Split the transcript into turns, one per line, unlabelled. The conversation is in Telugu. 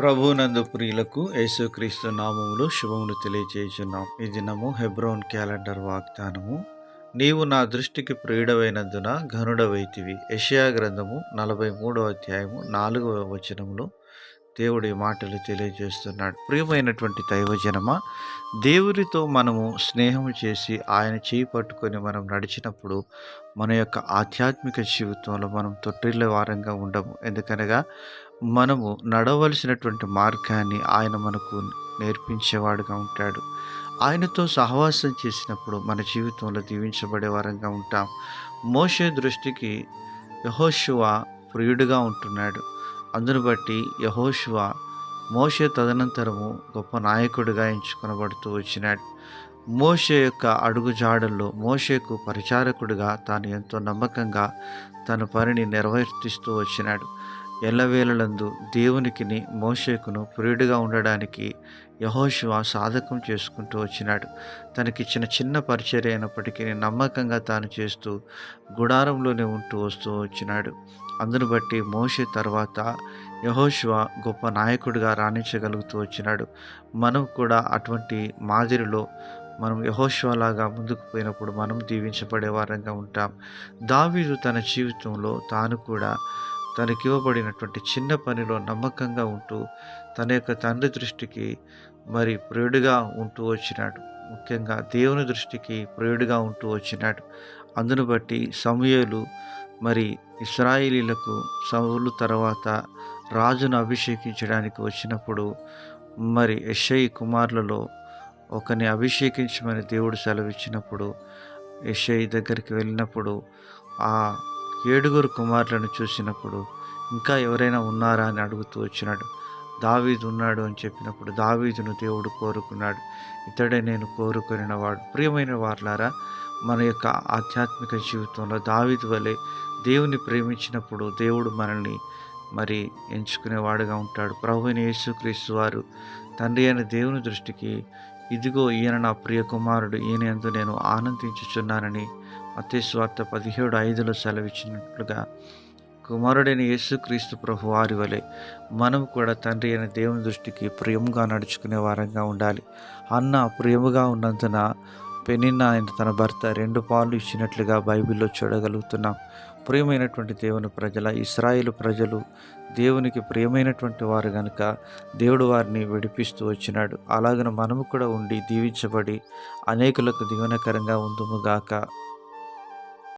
ప్రభునందు ప్రియులకు యేసుక్రీస్తు నామములు శుభములు తెలియజేయుచున్నాం ఈ దినము హెబ్రోన్ క్యాలెండర్ వాగ్దానము. నీవు నా దృష్టికి ప్రియుడవైనందున ఘనుడవైతివి. యషయా గ్రంథము నలభై మూడో అధ్యాయము నాలుగవ వచనములో దేవుడి మాటలు తెలియజేస్తున్నాడు. ప్రియమైనటువంటి దైవజనమ దేవుడితో మనము స్నేహం చేసి ఆయన చేయి పట్టుకొని మనం నడిచినప్పుడు మన యొక్క ఆధ్యాత్మిక జీవితంలో మనం తొట్టిల్ల వారంగా ఉండము. ఎందుకనగా మనము నడవలసినటువంటి మార్గాన్ని ఆయన మనకు నేర్పించేవాడుగా ఉంటాడు. ఆయనతో సహవాసం చేసినప్పుడు మన జీవితంలో దీవించబడే వారంగా ఉంటాం. మోషే దృష్టికి యహోశివ ప్రియుడిగా ఉంటున్నాడు. అందును బట్టి యహోశివ మోషే తదనంతరము గొప్ప నాయకుడిగా ఎంచుకొనబడుతూ వచ్చినాడు. మోషే యొక్క అడుగుజాడల్లో మోషేకు పరిచారకుడిగా తాను ఎంతో నమ్మకంగా తన పనిని నిర్వర్తిస్తూ వచ్చినాడు. ఎల్లవేళలందు దేవునికిని మోషేకును ప్రియుడిగా ఉండడానికి యహోశివ సాధకం చేసుకుంటూ వచ్చినాడు. తనకిచ్చిన చిన్న పరిచర్య అయినప్పటికీ నమ్మకంగా తాను చేస్తూ గుడారంలోనే ఉంటూ వస్తూ వచ్చినాడు. అందును బట్టి మోషే తర్వాత యహోశివ గొప్ప నాయకుడిగా రాణించగలుగుతూ వచ్చినాడు. మనం కూడా అటువంటి మాదిరిలో మనం యహోశివలాగా ముందుకు పోయినప్పుడు మనం దీవించబడే వారంగా ఉంటాం. దావీదు తన జీవితంలో తాను కూడా తనకివ్వబడినటువంటి చిన్న పనిలో నమ్మకంగా ఉంటూ తన యొక్క తండ్రి దృష్టికి మరి ప్రియుడిగా ఉంటూ వచ్చినాడు. ముఖ్యంగా దేవుని దృష్టికి ప్రియుడిగా ఉంటూ వచ్చినాడు. అందును బట్టి సమయలు మరి ఇస్రాయిలీలకు సౌలు తర్వాత రాజును అభిషేకించడానికి వచ్చినప్పుడు మరి యషయి కుమారులలో ఒకని అభిషేకించమని దేవుడు సెలవిచ్చినప్పుడు యషయి దగ్గరికి వెళ్ళినప్పుడు ఆ ఏడుగురు కుమారులను చూసినప్పుడు ఇంకా ఎవరైనా ఉన్నారా అని అడుగుతూ వచ్చినాడు. దావీదు ఉన్నాడు అని చెప్పినప్పుడు దావీదును దేవుడు కోరుకున్నాడు. ఇతడే నేను కోరుకునిన వాడు. ప్రియమైన వార్లారా మన యొక్క ఆధ్యాత్మిక జీవితంలో దావీదు వలె దేవుని ప్రేమించినప్పుడు దేవుడు మనల్ని మరి ఎంచుకునేవాడుగా ఉంటాడు. ప్రభుని యేసుక్రీస్తు వారు తండ్రి అయిన దేవుని దృష్టికి ఇదిగో ఈయన నా ప్రియ కుమారుడు ఈయన ఎందు నేను ఆనందించుచున్నానని మతేశ్వార్త పదిహేడు ఐదులో సెలవిచ్చినట్లుగా కుమారుడైన యేసుక్రీస్తు ప్రభు వారి వలె మనం కూడా తండ్రి అయిన దేవుని దృష్టికి ప్రియముగా నడుచుకునే వారంగా ఉండాలి. అన్న ప్రియముగా ఉన్నందున పెనిన్న ఆయన తన భర్త రెండు పాలు ఇచ్చినట్లుగా బైబిల్లో చూడగలుగుతున్నాం. ప్రియమైనటువంటి దేవుని ప్రజల ఇస్రాయేల్ ప్రజలు దేవునికి ప్రియమైనటువంటి వారు కనుక దేవుడు వారిని విడిపిస్తూ వచ్చినాడు. అలాగన మనము కూడా ఉండి దీవించబడి అనేకులకు దీవెనకరంగా ఉందుముగాక